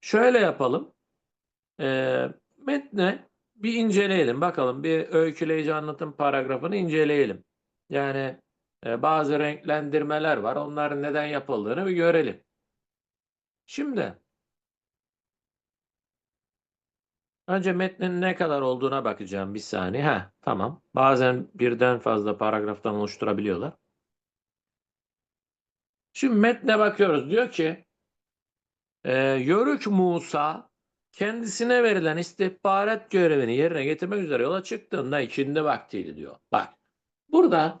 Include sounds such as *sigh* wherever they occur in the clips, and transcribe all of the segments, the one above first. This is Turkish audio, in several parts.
Şöyle yapalım. Ee, metni bir inceleyelim. Bakalım bir öyküleyici anlatım paragrafını inceleyelim. Yani e, bazı renklendirmeler var. Onların neden yapıldığını bir görelim. Şimdi önce metnin ne kadar olduğuna bakacağım bir saniye. Heh, tamam. Bazen birden fazla paragraftan oluşturabiliyorlar. Şimdi metne bakıyoruz. Diyor ki e, Yörük Musa kendisine verilen istihbarat görevini yerine getirmek üzere yola çıktığında ikindi vaktiydi diyor. Bak burada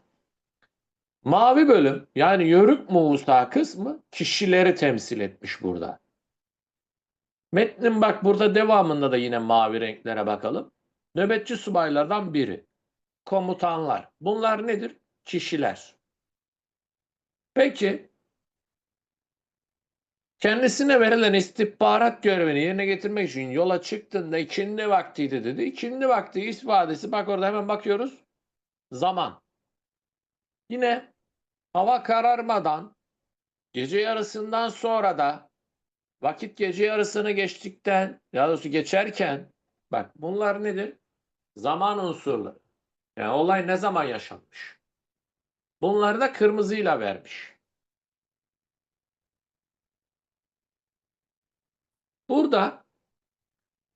mavi bölüm yani Yörük Musa kısmı kişileri temsil etmiş burada. Metnin bak burada devamında da yine mavi renklere bakalım. Nöbetçi subaylardan biri. Komutanlar. Bunlar nedir? Kişiler. Peki Kendisine verilen istihbarat görevini yerine getirmek için yola çıktığında ikindi vaktiydi dedi. İkindi vakti ifadesi bak orada hemen bakıyoruz. Zaman. Yine hava kararmadan gece yarısından sonra da vakit gece yarısını geçtikten ya doğrusu geçerken bak bunlar nedir? Zaman unsurları. Yani olay ne zaman yaşanmış? Bunları da kırmızıyla vermiş. Burada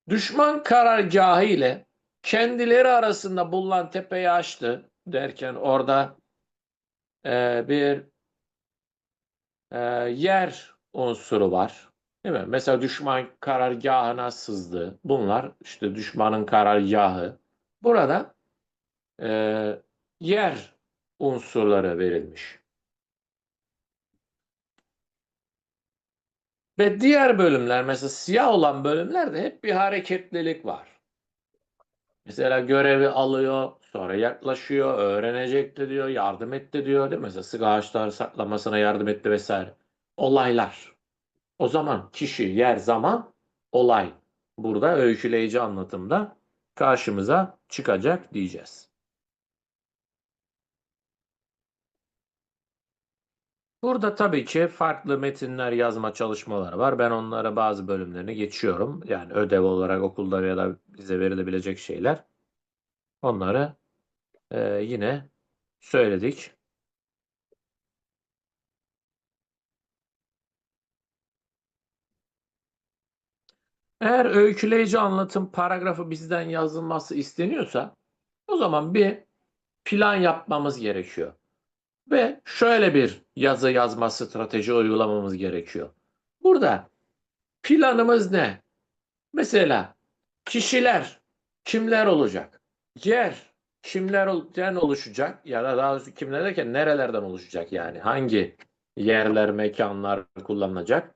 düşman karargahı ile kendileri arasında bulunan tepeyi açtı derken orada e, bir e, yer unsuru var. Değil mi? Mesela düşman karargahına sızdı. Bunlar işte düşmanın karargahı. Burada e, yer unsurları verilmiş. Ve diğer bölümler mesela siyah olan bölümlerde hep bir hareketlilik var. Mesela görevi alıyor, sonra yaklaşıyor, öğrenecekti diyor, yardım etti diyor değil mi? Mesela sık ağaçlar saklamasına yardım etti vesaire. Olaylar. O zaman kişi, yer, zaman, olay. Burada öyküleyici anlatımda karşımıza çıkacak diyeceğiz. Burada tabii ki farklı metinler yazma çalışmaları var. Ben onlara bazı bölümlerini geçiyorum. Yani ödev olarak okulda ya da bize verilebilecek şeyler. Onları e, yine söyledik. Eğer öyküleyici anlatım paragrafı bizden yazılması isteniyorsa o zaman bir plan yapmamız gerekiyor. Ve şöyle bir yazı yazma strateji uygulamamız gerekiyor. Burada planımız ne? Mesela kişiler kimler olacak? Yer kimlerden oluşacak? Ya da daha doğrusu kimler derken nerelerden oluşacak yani? Hangi yerler, mekanlar kullanılacak?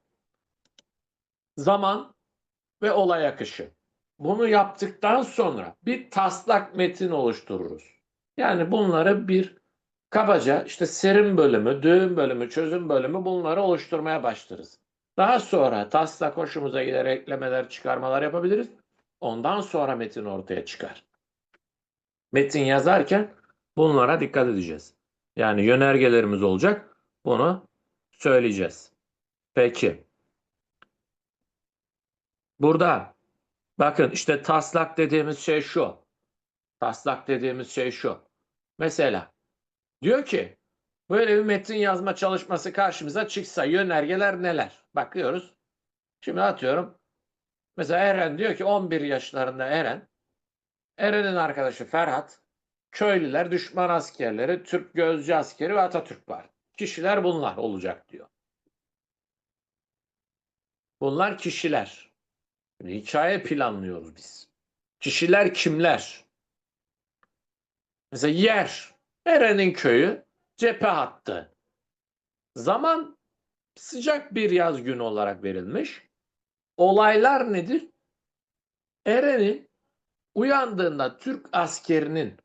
Zaman ve olay akışı. Bunu yaptıktan sonra bir taslak metin oluştururuz. Yani bunları bir Kabaca işte serim bölümü, düğüm bölümü, çözüm bölümü bunları oluşturmaya başlarız. Daha sonra taslak hoşumuza gider eklemeler, çıkarmalar yapabiliriz. Ondan sonra metin ortaya çıkar. Metin yazarken bunlara dikkat edeceğiz. Yani yönergelerimiz olacak. Bunu söyleyeceğiz. Peki. Burada bakın işte taslak dediğimiz şey şu. Taslak dediğimiz şey şu. Mesela Diyor ki böyle bir metin yazma çalışması karşımıza çıksa yönergeler neler? Bakıyoruz. Şimdi atıyorum. Mesela Eren diyor ki 11 yaşlarında Eren. Eren'in arkadaşı Ferhat. Köylüler, düşman askerleri, Türk gözcü askeri ve Atatürk var. Kişiler bunlar olacak diyor. Bunlar kişiler. Hikaye planlıyoruz biz. Kişiler kimler? Mesela yer. Eren'in köyü cephe hattı. Zaman sıcak bir yaz günü olarak verilmiş. Olaylar nedir? Eren'in uyandığında Türk askerinin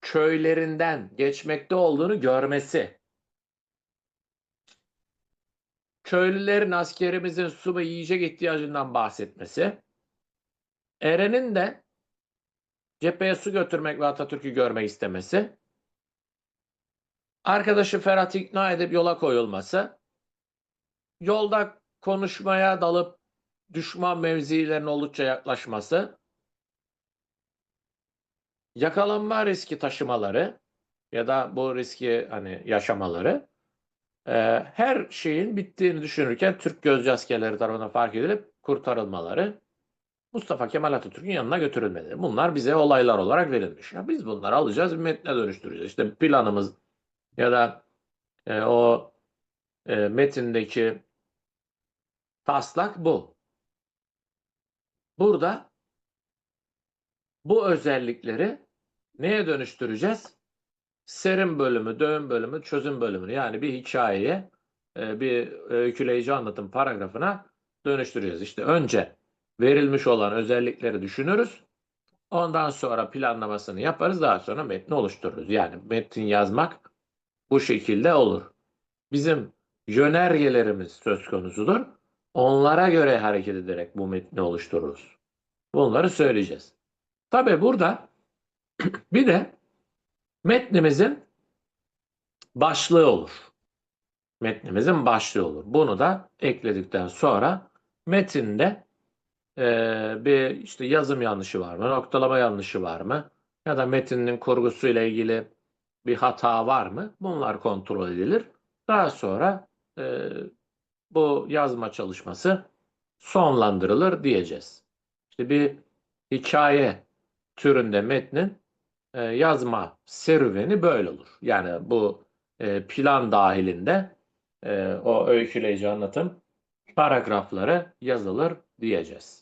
köylerinden geçmekte olduğunu görmesi. Köylülerin askerimizin su ve yiyecek ihtiyacından bahsetmesi. Eren'in de cepheye su götürmek ve Atatürk'ü görmek istemesi arkadaşı Ferhat ikna edip yola koyulması, yolda konuşmaya dalıp düşman mevzilerine oldukça yaklaşması, yakalanma riski taşımaları ya da bu riski hani yaşamaları e, her şeyin bittiğini düşünürken Türk gözcü askerleri tarafından fark edilip kurtarılmaları Mustafa Kemal Atatürk'ün yanına götürülmeleri. Bunlar bize olaylar olarak verilmiş. Ya biz bunları alacağız, bir metne dönüştüreceğiz. İşte planımız ya da e, o e, metindeki taslak bu. Burada bu özellikleri neye dönüştüreceğiz? Serim bölümü, dövüm bölümü, çözüm bölümünü yani bir hikayeye bir öyküleyici anlatım paragrafına dönüştüreceğiz. İşte önce verilmiş olan özellikleri düşünürüz. Ondan sonra planlamasını yaparız. Daha sonra metni oluştururuz. Yani metin yazmak bu şekilde olur. Bizim yönergelerimiz söz konusudur. Onlara göre hareket ederek bu metni oluştururuz. Bunları söyleyeceğiz. Tabi burada *clears throat* bir de metnimizin başlığı olur. Metnimizin başlığı olur. Bunu da ekledikten sonra metinde eee, bir işte yazım yanlışı var mı, noktalama yanlışı var mı ya da metinin kurgusuyla ilgili bir hata var mı? Bunlar kontrol edilir. Daha sonra eee, bu yazma çalışması sonlandırılır diyeceğiz. İşte bir hikaye türünde metnin e, yazma serüveni böyle olur. Yani bu e, plan dahilinde e, o öyküleyici anlatım paragrafları yazılır diyeceğiz.